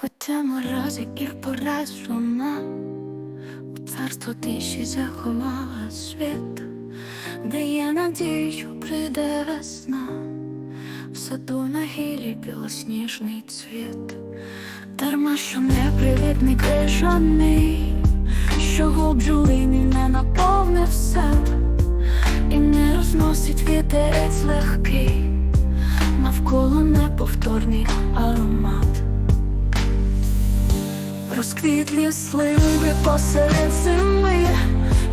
По тему раз, яких пораз вона у царство тиші заховала світ, де є надію, прийде весна, в саду на гілі білосніжний цвіт, дарма, що непривітний крижаний, що глубджулині не наповнив себе, і не розносить вітерець легкий, навколо неповторний аромат. Розквітлі сливи посеред зими,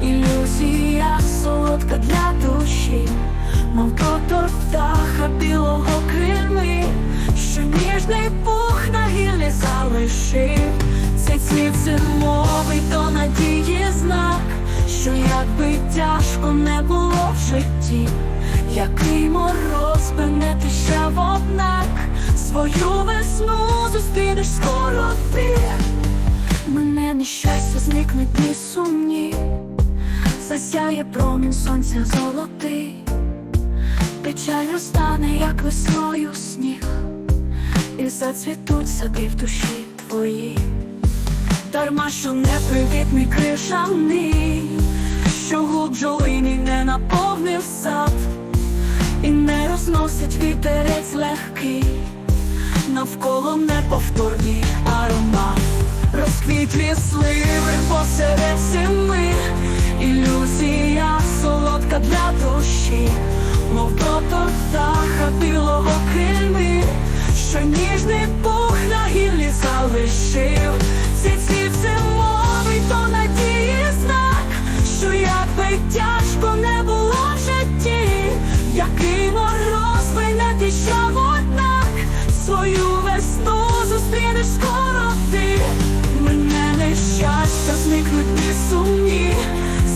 ілюзія солодка для душі, мов дотор птаха білого крильми, що ніжний пух на гіллі залишив. Цей цвіт зимовий до надії знак, що якби тяжко не було в житті, який мороз би не пішов, однак свою весну зустрінеш скоро. Нещастя зникне дні сумні, засяє промінь сонця золотий, печаль розтане, як весною сніг, і зацвітуть сади в душі твої, дарма, що непривітний крижаний, що глубджолині не наповнив сад, і не розносить вітерець легкий, навколо неповторний аромат. Розквітлі сливи посеред зими, ілюзія солодка для душі, мов дотор птаха білого крильми, що ніжний пух на гіллі залишив. Зникнуть ні сумні,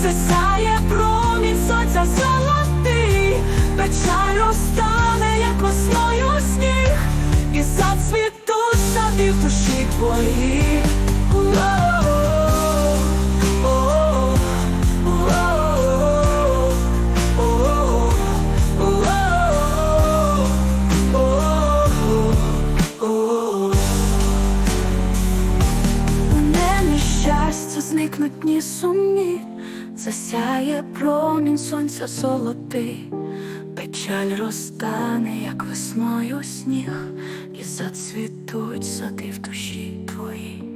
Сесає промінь сонця золотий, печаль розтане, як весною сніг, і зацвітуть сади в душі твої. Зникнуть ні сумні, засяє промінь сонця золотий, печаль розтане, як весною сніг, і зацвітуть сади в душі твої.